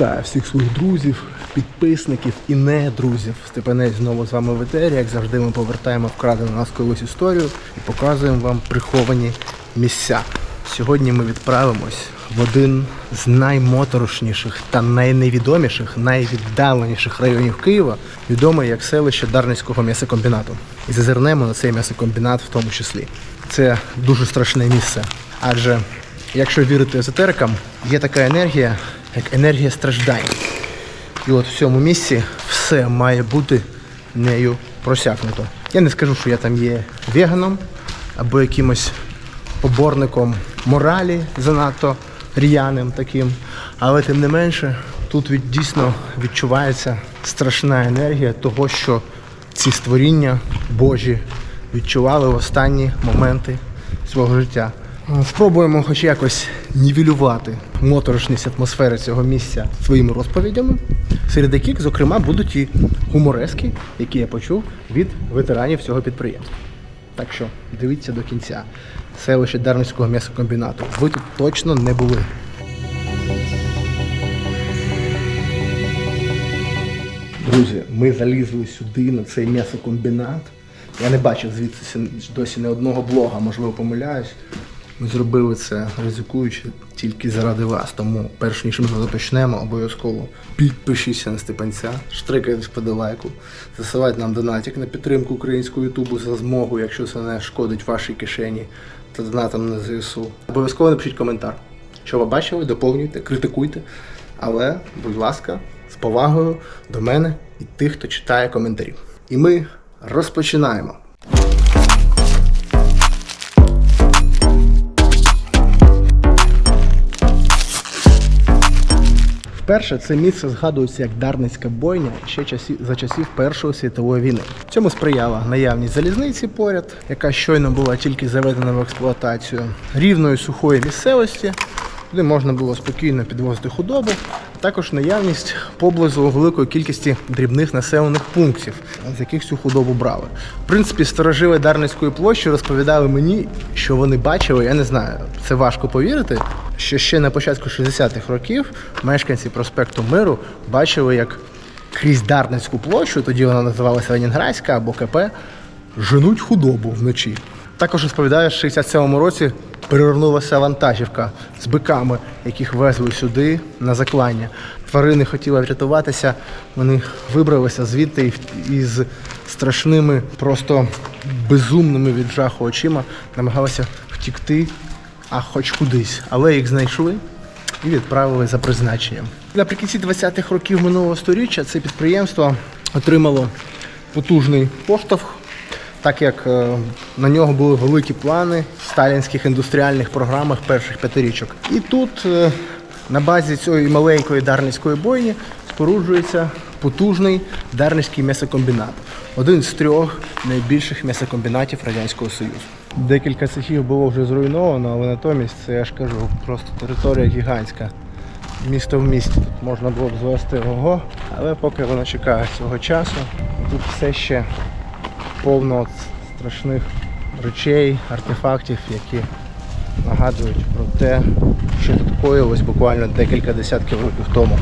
Вітаю всіх своїх друзів, підписників і не друзів. Степанець знову з вами в етері. Як завжди, ми повертаємо вкрадену нас колись історію і показуємо вам приховані місця. Сьогодні ми відправимось в один з наймоторошніших та найневідоміших, найвіддаленіших районів Києва, відомий як селище Дарницького м'ясокомбінату. І зазирнемо на цей м'ясокомбінат в тому числі. Це дуже страшне місце, адже якщо вірити езотерикам, є така енергія, як енергія страждань. І от в цьому місці все має бути нею просякнуто. Я не скажу, що я там є веганом або якимось поборником моралі занадто р'яним таким. Але тим не менше, тут від, дійсно відчувається страшна енергія того, що ці створіння Божі відчували в останні моменти свого життя. Спробуємо хоч якось нівелювати моторошність атмосфери цього місця своїми розповідями, серед яких, зокрема, будуть і гуморески, які я почув від ветеранів цього підприємства. Так що дивіться до кінця. Селище Дарницького м'ясокомбінату. Ви тут точно не були. Друзі, ми залізли сюди, на цей м'ясокомбінат. Я не бачив звідси досі не одного блога, можливо, помиляюсь. Ми зробили це ризикуючи тільки заради вас. Тому перш ніж ми розпочнемо, обов'язково підпишіться на Степанця, штрикайте вподобайку, засилайте нам донатик на підтримку українського ютубу за змогу, якщо це не шкодить вашій кишені та донатам на ЗСУ. Обов'язково напишіть коментар. Що ви бачили, доповнюйте, критикуйте. Але, будь ласка, з повагою до мене і тих, хто читає коментарі. І ми розпочинаємо. Вперше це місце згадується як Дарницька бойня ще часів за часів Першої світової війни. Цьому сприяла наявність залізниці поряд, яка щойно була тільки заведена в експлуатацію, рівної сухої місцевості, куди можна було спокійно підвозити худобу, а також наявність поблизу великої кількості дрібних населених пунктів, з яких цю худобу брали. В принципі, старожили Дарницької площі розповідали мені, що вони бачили, я не знаю, це важко повірити. Що ще на початку 60-х років мешканці проспекту Миру бачили, як крізь Дарницьку площу, тоді вона називалася Ленінградська або КП, женуть худобу вночі. Також розповідає, що в 67-му році перевернулася вантажівка з биками, яких везли сюди на заклання. Тварини хотіли врятуватися, вони вибралися звідти і із страшними, просто безумними від жаху очима намагалися втікти а хоч кудись, але їх знайшли і відправили за призначенням. Наприкінці 20-х років минулого століття це підприємство отримало потужний поштовх, так як е, на нього були великі плани в сталінських індустріальних програмах перших п'ятирічок. І тут е, на базі цієї маленької дарницької бойні споруджується потужний дарницький м'ясокомбінат, один з трьох найбільших м'ясокомбінатів Радянського Союзу. Декілька цехів було вже зруйновано, але натомість це я ж кажу, просто територія гігантська. Місто в місті тут можна було б звести ого, але поки воно чекає свого часу, тут все ще повно страшних речей, артефактів, які нагадують про те, що тут коїлось буквально декілька десятків років тому.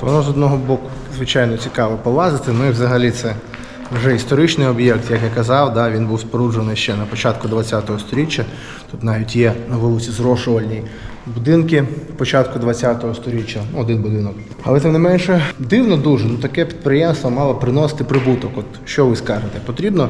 Воно з одного боку, звичайно, цікаво полазити. Ну і взагалі це вже історичний об'єкт, як я казав, да, він був споруджений ще на початку ХХ століття. Тут навіть є на вулиці зрошувальні будинки початку ХХ століття, один будинок. Але тим не менше, дивно дуже, ну таке підприємство мало приносити прибуток. От що ви скажете? Потрібно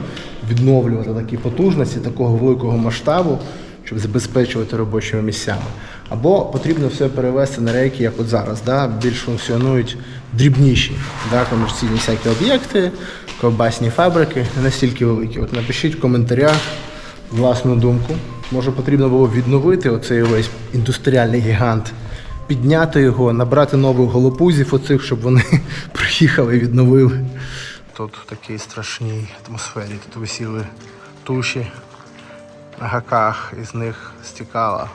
відновлювати такі потужності такого великого масштабу щоб забезпечувати робочими місцями. Або потрібно все перевести на рейки, як от зараз, да? більш функціонують дрібніші да? комерційні всякі об'єкти, ковбасні фабрики, настільки великі. От напишіть в коментарях власну думку. Може потрібно було відновити оцей весь індустріальний гігант, підняти його, набрати нових голопузів оцих, щоб вони приїхали і відновили. Тут в такій страшній атмосфері, тут висіли туші на гаках із них стікала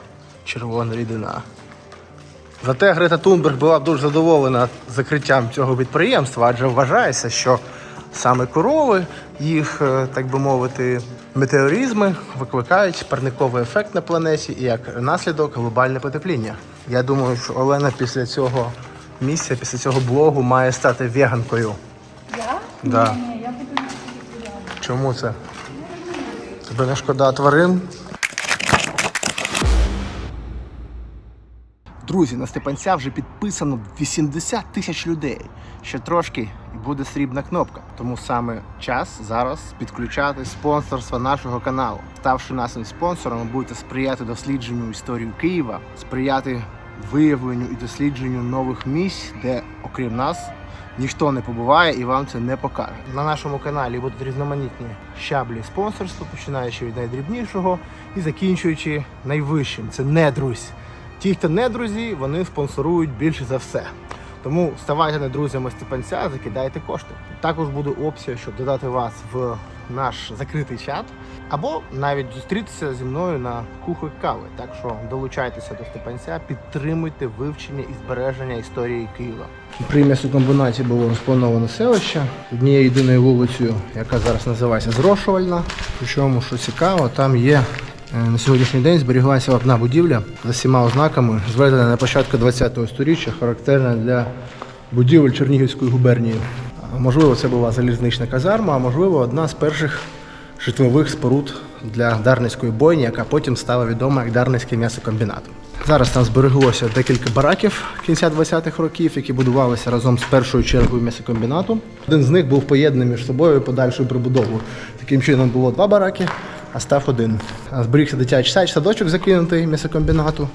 червона рідина. Зате Грета Тунберг була дуже задоволена закриттям цього підприємства, адже вважається, що саме корови, їх, е, так би мовити, метеоризми викликають парниковий ефект на планеті і як наслідок глобальне потепління. Я думаю, що Олена після цього місця, після цього блогу має стати веганкою. Я? Да. Ні, ні, я буду. Чому це? Тобі не шкода тварин? Друзі, на Степанця вже підписано 80 тисяч людей. Ще трошки буде срібна кнопка. Тому саме час зараз підключати спонсорство нашого каналу. Ставши нашим спонсором, будете сприяти дослідженню історії Києва, сприяти виявленню і дослідженню нових місць, де, окрім нас, ніхто не побуває і вам це не покаже. На нашому каналі будуть різноманітні щаблі спонсорства, починаючи від найдрібнішого і закінчуючи найвищим. Це не друзі. Ті, хто не друзі, вони спонсорують більше за все. Тому ставайте не друзями Степанця, закидайте кошти. Також буде опція, щоб додати вас в наш закритий чат, або навіть зустрітися зі мною на кухні кави. Так що долучайтеся до Степанця, підтримуйте вивчення і збереження історії Києва. При м'ясокомбінаті було розплановане селище однією єдиною вулицею, яка зараз називається Зрошувальна. Причому, що цікаво, там є На сьогоднішній день зберіглася одна будівля за всіма ознаками, зведена на початку ХХ століття, характерна для будівель Чернігівської губернії. Можливо, це була залізнична казарма, а можливо, одна з перших житлових споруд для Дарницької бойні, яка потім стала відома як Дарницький м'ясокомбінат. Зараз там збереглося декілька бараків кінця 20-х років, які будувалися разом з першою чергою м'ясокомбінату. Один з них був поєднаний між собою подальшою прибудовою. Таким чином було два бараки, а став один. Зберігся дитячий садочок, садочок закинутий м'ясокомбінату.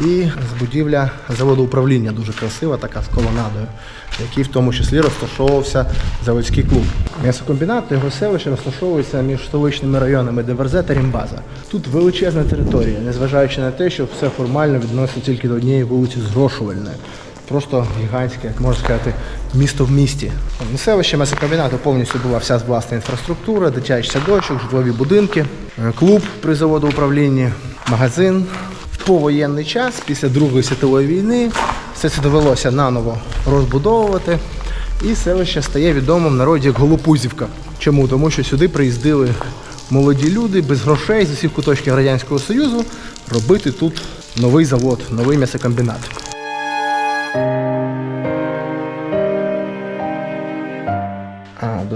І з будівля заводу управління дуже красива, така з колонадою, в якій в тому числі розташовувався заводський клуб. М'ясокомбінат та його селище розташовується між столичними районами Деверзе та Рімбаза. Тут величезна територія, незважаючи на те, що все формально відноситься тільки до однієї вулиці Зрошувальної. Просто гігантське, як можна сказати, місто в місті. Селище м'ясокомбінату повністю була вся власна інфраструктура, дитячий садочок, житлові будинки, е, клуб при заводу управління, магазин. В повоєнний час, після Другої світової війни, все це довелося наново розбудовувати. І селище стає відомим народі як Голопузівка. Чому? Тому що сюди приїздили молоді люди без грошей з усіх куточків Радянського Союзу робити тут новий завод, новий м'ясокомбінат.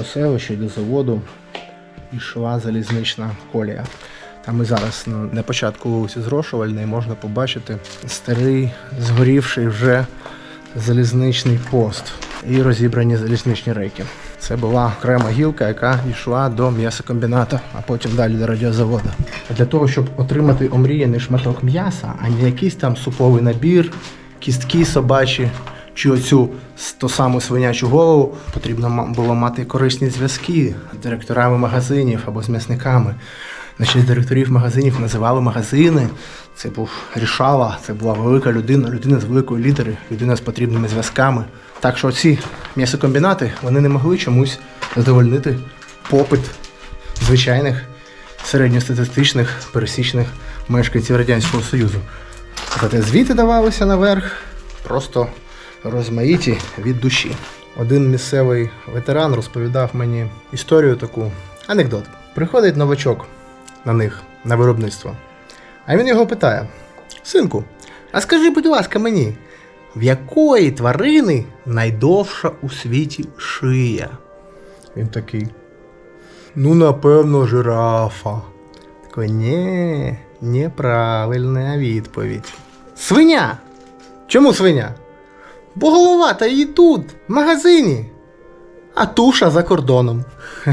До селища, до заводу йшла залізнична колія. Там і зараз на початку вулиці Зрошувальної можна побачити старий, згорівший вже залізничний пост і розібрані залізничні рейки. Це була окрема гілка, яка йшла до м'ясокомбіната, а потім далі до радіозаводу. Для того, щоб отримати омріяний шматок м'яса, а не якийсь там суповий набір, кістки собачі чи оцю ту саму свинячу голову, потрібно було мати корисні зв'язки з директорами магазинів або з м'ясниками. На честь директорів магазинів називали магазини. Це був рішала, це була велика людина, людина з великої літери, людина з потрібними зв'язками. Так що ці м'ясокомбінати вони не могли чомусь задовольнити попит звичайних середньостатистичних пересічних мешканців Радянського Союзу. Зате звіти давалися наверх просто розмаїті від душі. Один місцевий ветеран розповідав мені історію таку, анекдот. Приходить новачок на них, на виробництво. А він його питає: Синку, а скажи, будь ласка, мені, в якої тварини найдовша у світі шия? Він такий. Ну, напевно, жирафа. Такий, ні, неправильна відповідь. Свиня! Чому свиня? Бо голова та її тут, в магазині. А туша за кордоном.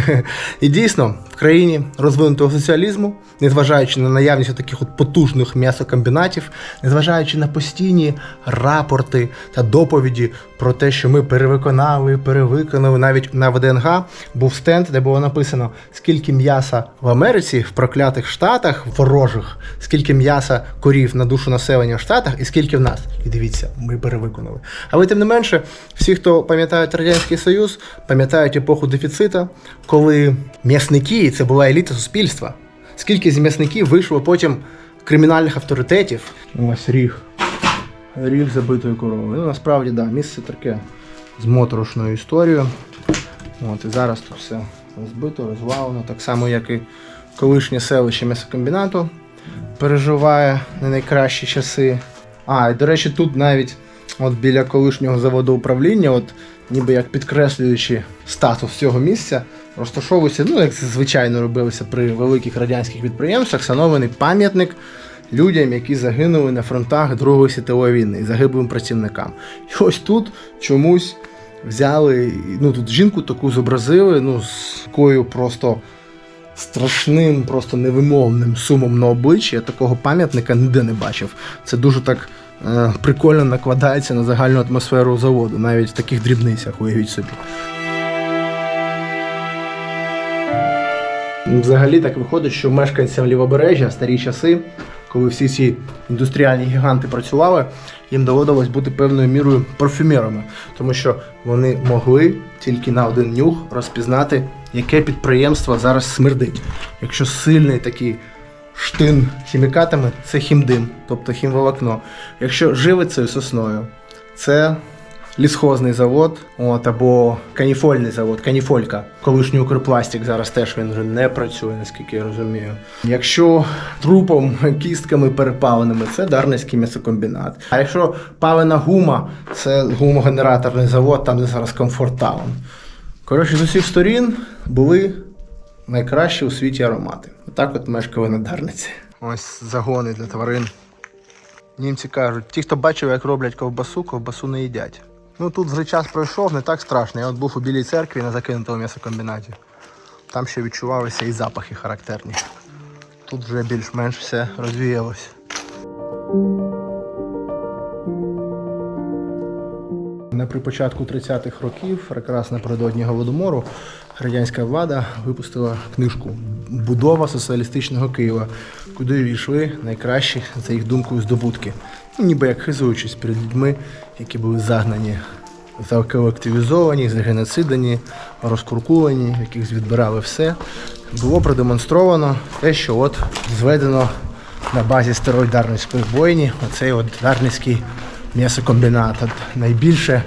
І дійсно, країні розвинутого соціалізму, незважаючи на наявність таких от потужних м'ясокомбінатів, незважаючи на постійні рапорти та доповіді про те, що ми перевиконали, перевиконали, навіть на ВДНГ був стенд, де було написано, скільки м'яса в Америці, в проклятих штатах, ворожих, скільки м'яса корів на душу населення в Штатах і скільки в нас. І дивіться, ми перевиконали. Але тим не менше, всі, хто пам'ятають Радянський Союз, пам'ятають епоху дефіцита, коли м'ясники це була еліта суспільства. Скільки з вийшло потім кримінальних авторитетів. Ось ріг. Ріг забитої корови. Ну, насправді, да, місце таке з моторошною історією. От, і зараз тут все розбито, розвалено, так само, як і колишнє селище м'ясокомбінату переживає не найкращі часи. А, і до речі, тут навіть от біля колишнього заводу управління, от ніби як підкреслюючи статус цього місця, розташовується, ну як це звичайно робилося при великих радянських підприємствах, встановлений пам'ятник людям, які загинули на фронтах Другої світової війни, загиблим працівникам. І ось тут чомусь взяли, ну тут жінку таку зобразили, ну з такою просто страшним, просто невимовним сумом на обличчі. Я такого пам'ятника ніде не бачив. Це дуже так е, прикольно накладається на загальну атмосферу заводу, навіть в таких дрібницях, уявіть собі. Взагалі так виходить, що мешканцям лівобережжя старі часи, коли всі ці індустріальні гіганти працювали, їм доводилось бути певною мірою парфюмерами, тому що вони могли тільки на один нюх розпізнати, яке підприємство зараз смердить. Якщо сильний такий штин хімікатами, це хімдим, тобто хімволокно. Якщо живицею сосною, це лісхозний завод, от, або каніфольний завод, каніфолька. Колишній Укрпластик зараз теж він вже не працює, наскільки я розумію. Якщо трупом, кістками перепаленими, це Дарницький м'ясокомбінат. А якщо палена гума, це гумогенераторний завод, там де зараз Комфорт Таун. Коротше, з усіх сторін були найкращі у світі аромати. Отак от мешкали на Дарниці. Ось загони для тварин. Німці кажуть, ті, хто бачив, як роблять ковбасу, ковбасу не їдять. Ну тут вже час пройшов, не так страшно. Я от був у білій церкві на закинутому м'ясокомбінаті. Там ще відчувалися і запахи характерні. Тут вже більш-менш все розвіялось. На при початку 30-х років, якраз напередодні Голодомору, радянська влада випустила книжку Будова соціалістичного Києва, куди війшли найкращі, за їх думкою, здобутки. Ніби як хизуючись перед людьми, які були загнані, заколективізовані, загеноцидані, розкуркулені, яких відбирали все. Було продемонстровано те, що от зведено на базі старої Дарницької бойні, оцей от Дарницький м'ясокомбінат. От найбільше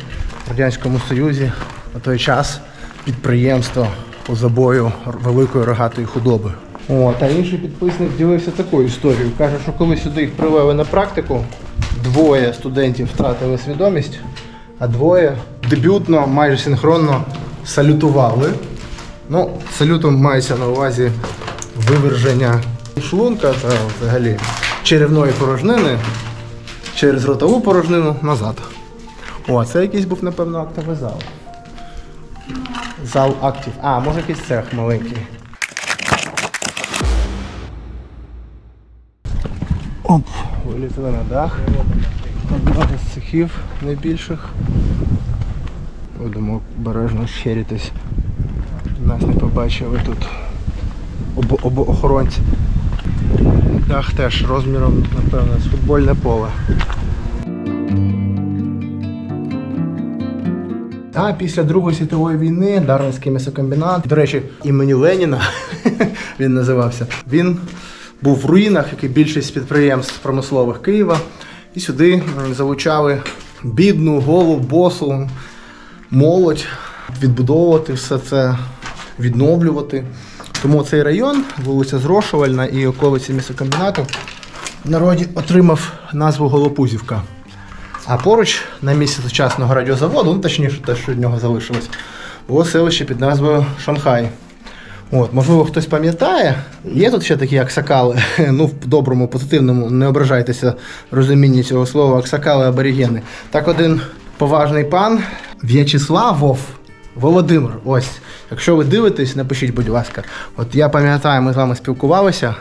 в Радянському Союзі на той час підприємство по забою великої рогатої худоби. О, та інший підписник ділився такою історією. Каже, що коли сюди їх привели на практику, двоє студентів втратили свідомість, а двоє дебютно, майже синхронно салютували. Ну, салютом мається на увазі виверження шлунка та взагалі черевної порожнини через ротову порожнину назад. О, це якийсь був, напевно, актовий зал. Зал актів. А, може якийсь цех маленький. Оп, вилізли на дах. Одна з цехів найбільших. Будемо обережно щиритись. Нас не побачили тут об, об охоронці. Дах теж розміром, напевно, з футбольне поле. А після Другої світової війни Дарницький м'ясокомбінат, до речі, імені Леніна він називався. Він був в руїнах, як і більшість підприємств промислових Києва. І сюди залучали бідну, голу, босу, молодь, відбудовувати все це, відновлювати. Тому цей район, вулиця Зрошувальна і околиці м'ясокомбінату, в народі отримав назву Голопузівка. А поруч, на місці сучасного радіозаводу, ну точніше, те, що від нього залишилось, було селище під назвою Шанхай. От, можливо, хтось пам'ятає, є тут ще такі аксакали, ну в доброму, позитивному, не ображайтеся розумінні цього слова, аксакали аборігени. Так один поважний пан В'ячеславов Володимир. Ось, якщо ви дивитесь, напишіть, будь ласка. От я пам'ятаю, ми з вами спілкувалися,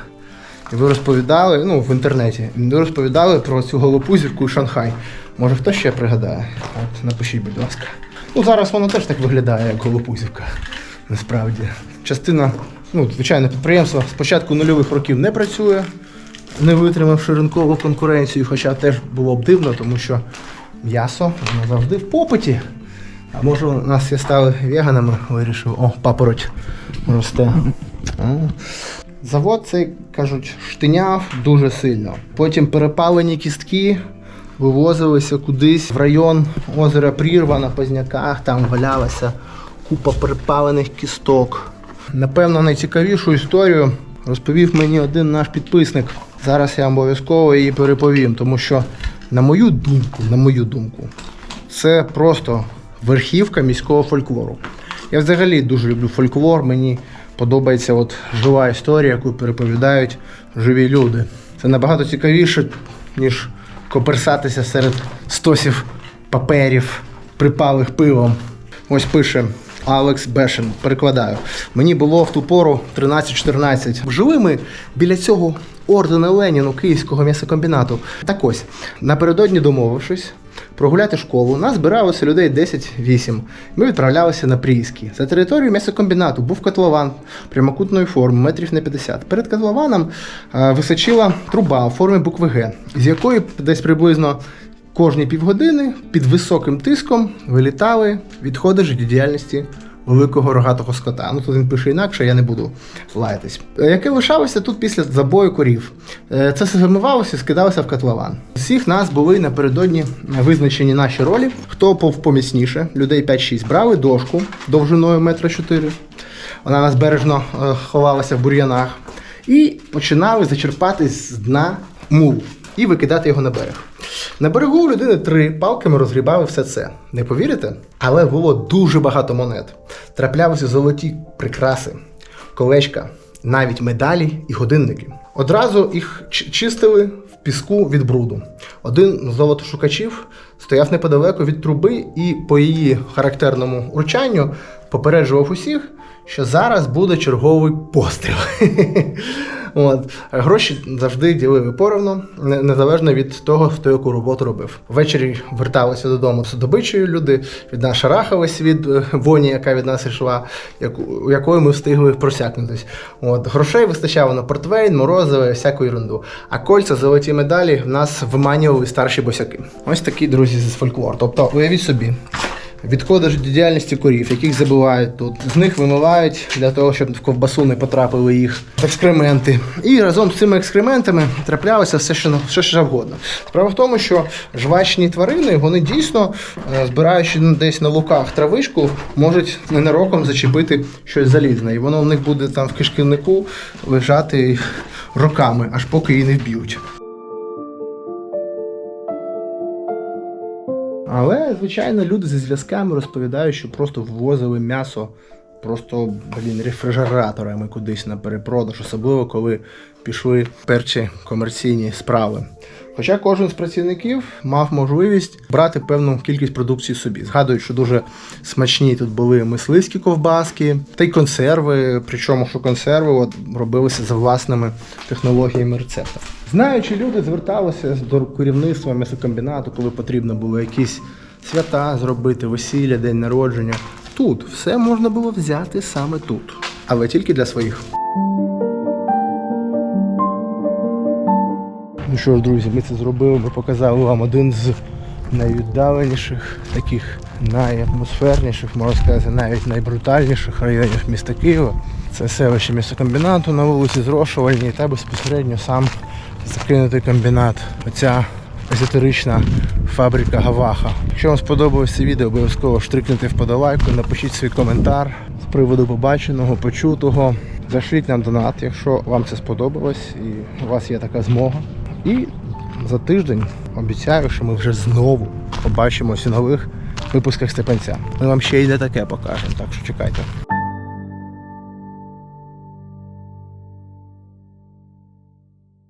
і ви розповідали, ну, в інтернеті, ви розповідали про цю голопузівку і Шанхай. Може хто ще пригадає? От, напишіть, будь ласка. Ну, зараз воно теж так виглядає, як голопузівка. Насправді. Частина, ну, звичайно, підприємство з початку нульових років не працює, не витримавши ринкову конкуренцію, хоча теж було б дивно, тому що м'ясо воно завжди в попиті. А може у нас всі стали веганами, вирішив, о, папороть росте. Завод цей, кажуть, штиняв дуже сильно. Потім перепалені кістки вивозилися кудись в район озера Прірва на Позняках, там валялася купа припалених кісток. Напевно, найцікавішу історію розповів мені один наш підписник. Зараз я обов'язково її переповім, тому що, на мою думку, на мою думку, це просто верхівка міського фольклору. Я взагалі дуже люблю фольклор. Мені подобається от жива історія, яку переповідають живі люди. Це набагато цікавіше, ніж коперсатися серед стосів паперів, припалих пивом. Ось пише Алекс Бешен. Перекладаю. Мені було в ту пору 13-14. Жили ми біля цього ордена Леніну Київського м'ясокомбінату. Так ось, напередодні домовившись. Прогуляти школу, нас збиралося людей 10-8. Ми відправлялися на Прійський. За територією м'ясокомбінату був котлован прямокутної форми, метрів на 50. Перед котлованом е, височила труба у формі букви Г, з якої десь приблизно кожні півгодини під високим тиском вилітали відходи життєдіяльності великого рогатого скота. Ну тут він пише інакше, я не буду лаятись. Е, Яке лишалося тут після забою корів. Е, Це і скидалося в котлован. Всіх нас були напередодні визначені наші ролі. Хто поміцніше, людей 5-6 брали дошку довжиною метра 4. Вона нас бережно е, ховалася в бур'янах. І починали зачерпати з дна мул і викидати його на берег. На берегу у людини три палками розгрібали все це. Не повірите? Але було дуже багато монет. Траплялися золоті прикраси, колечка, навіть медалі і годинники. Одразу їх чистили в піску від бруду. Один з золотошукачів стояв неподалеку від труби і по її характерному урчанню попереджував усіх, що зараз буде черговий постріл. От. Гроші завжди ділили поровну, незалежно від того, хто яку роботу робив. Ввечері верталися додому з добичею. Люди від нас шарахались від е, воні, яка від нас йшла, яку, якою ми встигли просякнутись. От. Грошей вистачало на портвейн, морозиве, всяку ерунду. А кольця, золоті медалі в нас виманювали старші босяки. Ось такі друзі з фольклор. Тобто, уявіть собі. Відходи життєдіяльності корів, яких забивають тут. З них вимивають для того, щоб в ковбасу не потрапили їх екскременти. І разом з цими екскрементами траплялося все, що що завгодно. Справа в тому, що жвачні тварини, вони дійсно, е, збираючи десь на луках травишку, можуть ненароком зачепити щось залізне. І воно в них буде там в кишківнику лежати роками, аж поки її не вб'ють. Але, звичайно, люди зі зв'язками розповідають, що просто ввозили м'ясо просто, блін, рефрижераторами кудись на перепродаж, особливо коли пішли перші комерційні справи. Хоча кожен з працівників мав можливість брати певну кількість продукції собі. Згадують, що дуже смачні тут були мисливські ковбаски та й консерви. Причому, що консерви от, робилися за власними технологіями рецептами. Знаючи, люди зверталися до керівництва м'ясокомбінату, коли потрібно було якісь свята зробити, весілля, день народження. Тут все можна було взяти саме тут, але тільки для своїх. Ну що ж, друзі, ми це зробили. Ми показали вам один з найвіддаленіших, таких найатмосферніших, можна сказати, навіть найбрутальніших районів міста Києва. Це селище м'ясокомбінату на вулиці Зрошувальній та безпосередньо сам закинутий комбінат. Оця езотерична фабрика Гаваха. Якщо вам сподобалось це відео, обов'язково штрикнути вподобайку, напишіть свій коментар з приводу побаченого, почутого. Зашліть нам донат, якщо вам це сподобалось і у вас є така змога. І за тиждень обіцяю, що ми вже знову побачимося нових випусках Степанця. Ми вам ще й не таке покажемо, так що чекайте.